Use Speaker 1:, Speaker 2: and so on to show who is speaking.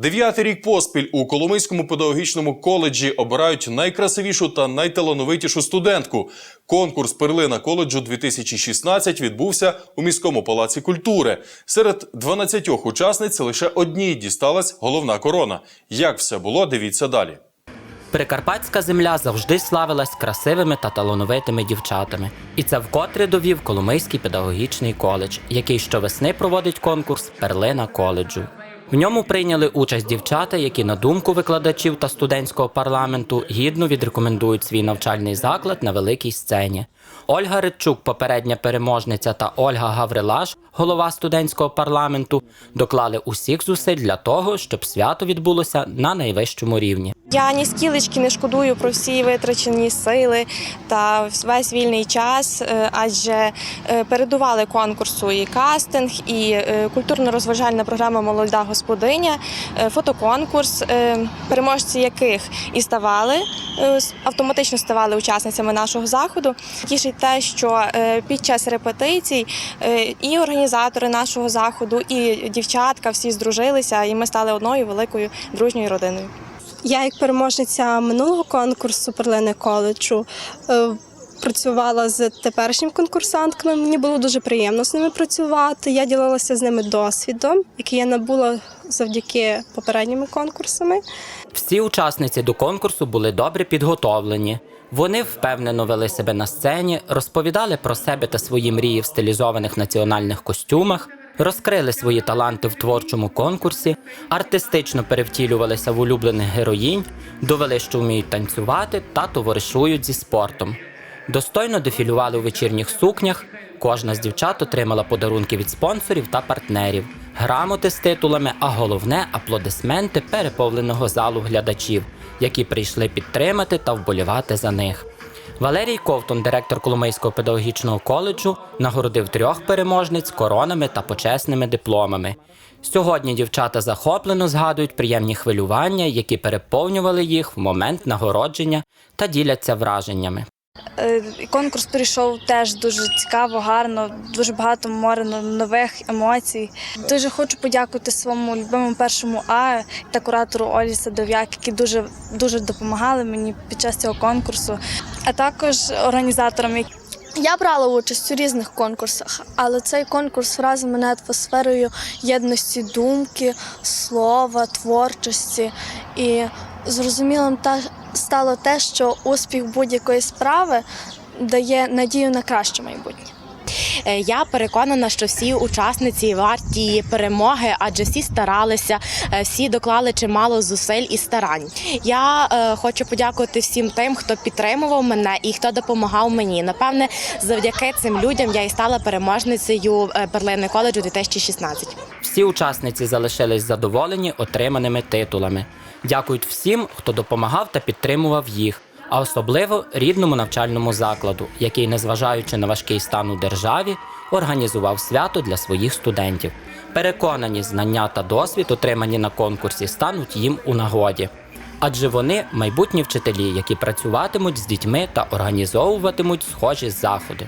Speaker 1: Дев'ятий рік поспіль у Коломийському педагогічному коледжі обирають найкрасивішу та найталановитішу студентку. Конкурс Перлина коледжу 2016 відбувся у міському палаці культури. Серед 12 учасниць лише одній дісталась головна корона. Як все було, дивіться далі.
Speaker 2: Прикарпатська земля завжди славилась красивими та талановитими дівчатами. І це вкотре довів Коломийський педагогічний коледж, який щовесни проводить конкурс Перлина коледжу. В ньому прийняли участь дівчата, які, на думку викладачів та студентського парламенту, гідно відрекомендують свій навчальний заклад на великій сцені. Ольга Ридчук, попередня переможниця, та Ольга Гаврилаш, голова студентського парламенту, доклали усіх зусиль для того, щоб свято відбулося на найвищому рівні.
Speaker 3: Я ні скілечки не шкодую про всі витрачені сили та весь вільний час, е, адже е, передували конкурсу і кастинг, і е, культурно-розважальна програма Молода господиня, фотоконкурс, переможці яких і ставали автоматично ставали учасницями нашого заходу. Тішить те, що під час репетицій і організатори нашого заходу, і дівчатка всі здружилися, і ми стали одною великою дружньою родиною.
Speaker 4: Я, як переможниця минулого конкурсу Перлини коледжу, е, працювала з теперішніми конкурсантками. Мені було дуже приємно з ними працювати. Я ділилася з ними досвідом, який я набула завдяки попередніми конкурсами.
Speaker 2: Всі учасниці до конкурсу були добре підготовлені. Вони впевнено вели себе на сцені, розповідали про себе та свої мрії в стилізованих національних костюмах, розкрили свої таланти в творчому конкурсі, артистично перевтілювалися в улюблених героїнь, довели, що вміють танцювати та товаришують зі спортом. Достойно дефілювали у вечірніх сукнях. Кожна з дівчат отримала подарунки від спонсорів та партнерів, грамоти з титулами, а головне аплодисменти переповненого залу глядачів, які прийшли підтримати та вболівати за них. Валерій Ковтун, директор Коломийського педагогічного коледжу, нагородив трьох переможниць коронами та почесними дипломами. Сьогодні дівчата захоплено згадують приємні хвилювання, які переповнювали їх в момент нагородження та діляться враженнями.
Speaker 5: Е, Конкурс прийшов теж дуже цікаво, гарно, дуже багато море нових емоцій. Дуже хочу подякувати своєму любимому першому А та куратору Олі Садов'як, які дуже дуже допомагали мені під час цього конкурсу, а також організаторам,
Speaker 6: Я брала участь у різних конкурсах, але цей конкурс вразив мене атмосферою єдності думки, слова, творчості. І зрозумілим стало те, що успіх будь-якої справи дає надію на краще майбутнє.
Speaker 7: Е, Я переконана, що всі учасниці варті перемоги, адже всі старалися, е, всі доклали чимало зусиль і старань. Я е, хочу подякувати всім тим, хто підтримував мене і хто допомагав мені. Напевне, завдяки цим людям я і стала переможницею е, Берлини коледжу 2016.
Speaker 2: Всі учасниці залишились задоволені отриманими титулами. Дякують всім, хто допомагав та підтримував їх, а особливо рідному навчальному закладу, який, незважаючи на важкий стан у державі, організував свято для своїх студентів. Переконані, знання та досвід, отримані на конкурсі, стануть їм у нагоді. Адже вони майбутні вчителі, які працюватимуть з дітьми та організовуватимуть схожі заходи.